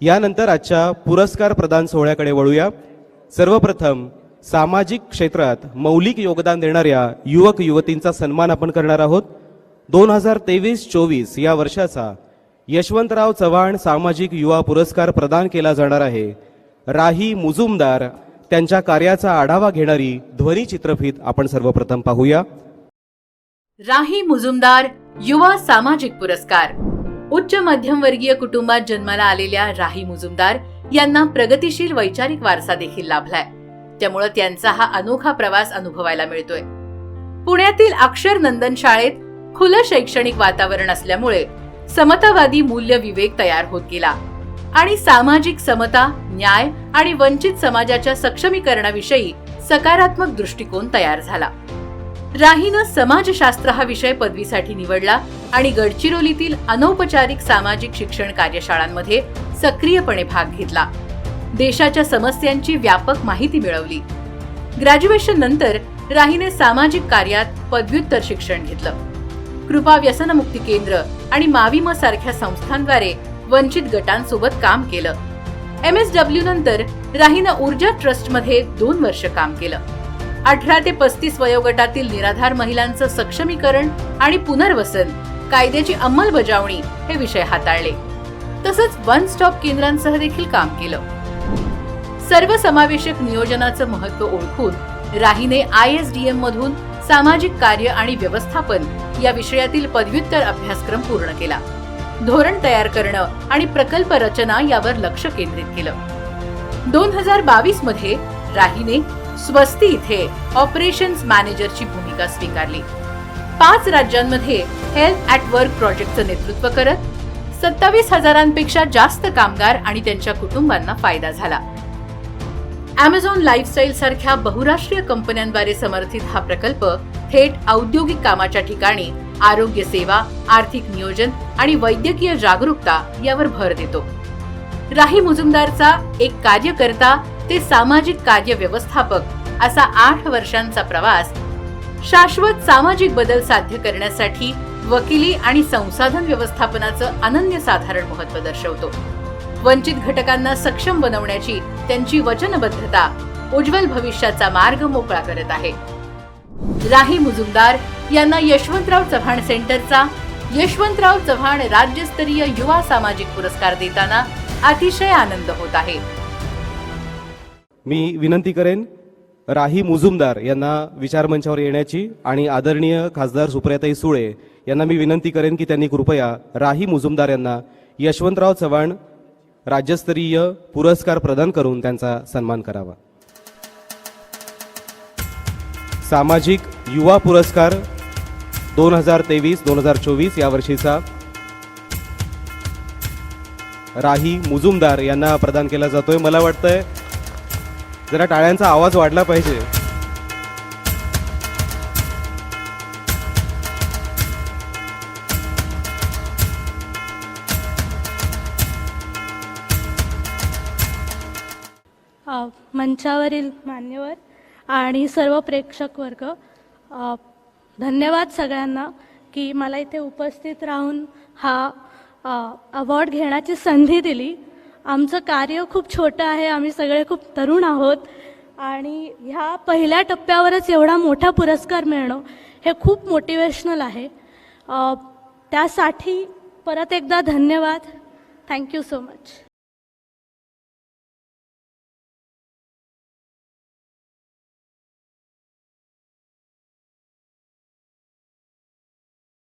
यानंतर आजच्या पुरस्कार प्रदान सोहळ्याकडे वळूया. सर्वप्रथम सामाजिक क्षेत्रात मौलिक योगदान देणाऱ्या युवक युवतींचा सन्मान आपण करणार आहोत. दोन हजार तेवीस चोवीस या वर्षाचा यशवंतराव चव्हाण सामाजिक युवा पुरस्कार प्रदान केला जाणार आहे. राही मुजुमदार त्यांच्या कार्याचा आढावा घेणारी ध्वनी चित्रफित आपण सर्वप्रथम पाहूया. राही मुजुमदार युवा सामाजिक पुरस्कार. उच्च मध्यमवर्गीय कुटुंबात जन्माला आलेल्या राही मुजुमदार यांना प्रगतिशील वैचारिक वारसा देखील लाभलाय. त्यामुळं त्यांचा हा अनोखा प्रवास अनुभवायला मिळतोय. पुण्यातील अक्षर नंदन शाळेत खुलं शैक्षणिक वातावरण असल्यामुळे समतावादी मूल्य विवेक तयार होत गेला. आणि सामाजिक समता न्याय आणि वंचित समाजाच्या सक्षमीकरणाविषयी सकारात्मक दृष्टिकोन तयार झाला. राहीनं समाजशास्त्र हा विषय पदवीसाठी निवडला आणि गडचिरोलीतील अनौपचारिक सामाजिक शिक्षण कार्यशाळांमध्ये सक्रियपणे भाग घेतला. देशाच्या समस्यांची व्यापक माहिती मिळवली. ग्रॅज्युएशन नंतर राहीने सामाजिक कार्यात पदव्युत्तर शिक्षण घेतलं. कृपा व्यसनमुक्ती केंद्र आणि माविम सारख्या संस्थांद्वारे वंचित गटांसोबत काम केलं. एम एस डब्ल्यू नंतर राहीनं ऊर्जा ट्रस्टमध्ये दोन वर्ष काम केलं. अठरा ते पस्तीस वयोगटातील निराधार महिलांचं सक्षमीकरण आणि पुनर्वसन कायद्याची अंमलबजावणी हे विषय हाताळले. तसंच वन स्टॉप केंद्रांसह देखील काम केलं. सर्वसमावेशक नियोजनाचं महत्त्व ओळखून राहीने आय एस डी एम मधून सामाजिक कार्य आणि व्यवस्थापन या विषयातील पदव्युत्तर अभ्यासक्रम पूर्ण केला. धोरण तयार करणं आणि प्रकल्प रचना यावर लक्ष केंद्रित केलं. दोन हजार बावीसमध्ये राहीने स्वस्ती इथे ऑपरेशन्स मॅनेजरची भूमिका स्वीकारली. पाच राज्यांमध्ये हेल्थ ॲट वर्क प्रोजेक्टचं नेतृत्व करत सत्तावीस हजारांपेक्षा जास्त कामगार आणि त्यांच्या कुटुंबांना फायदा झाला. अमेझॉन लाईफस्टाईल सारख्या बहुराष्ट्रीय कंपन्यांद्वारे समर्थित हा प्रकल्प थेट औद्योगिक कामाच्या ठिकाणी आरोग्य सेवा आर्थिक नियोजन आणि वैद्यकीय जागरूकता यावर भर देतो. राही मुजुमदारचा एक कार्यकर्ता ते सामाजिक कार्य व्यवस्थापक असा आठ वर्षांचा प्रवास शाश्वत सामाजिक बदल साध्य करण्यासाठी वकिली आणि संसाधन व्यवस्थापनाचं अनन्यसाधारण महत्त्व दर्शवतो. वंचित घटकांना सक्षम बनवण्याची त्यांची वचनबद्धता उज्ज्वल भविष्याचा मार्ग मोकळा करत आहे. राही मुजुमदार यांना यशवंतराव चव्हाण सेंटरचा यशवंतराव चव्हाण राज्यस्तरीय युवा सामाजिक पुरस्कार देताना अतिशय आनंद होत आहे. मी विनंती करेन राही मुजुमदार यांना विचारमंचावर येण्याची आणि आदरणीय खासदार सुप्रियाताई सुळे यांना मी विनंती करेन की त्यांनी कृपया राही मुजुमदार यांना यशवंतराव चव्हाण राज्यस्तरीय पुरस्कार प्रदान करून त्यांचा सन्मान करावा. सामाजिक युवा पुरस्कार दोन हजार तेवीस दोन हजार चोवीस या वर्षीचा राही मुजुमदार यांना प्रदान केला जातोय. मला वाटतंय जरा टाळ्यांचा आवाज वाढला पाहिजे. अ, मंचावरील मान्यवर आणि सर्व प्रेक्षक वर्ग अ, धन्यवाद सगळ्यांना की मला इथे उपस्थित राहून हा अवॉर्ड घेण्याची संधी दिली. आमचं कार्य खूप छोटं आहे आम्ही सगळे खूप तरुण आहोत. आणि ह्या पहिल्या टप्प्यावरच एवढा मोठा पुरस्कार मिळणं हे खूप मोटिवेशनल आहे. त्यासाठी परत एकदा धन्यवाद. Thank you so much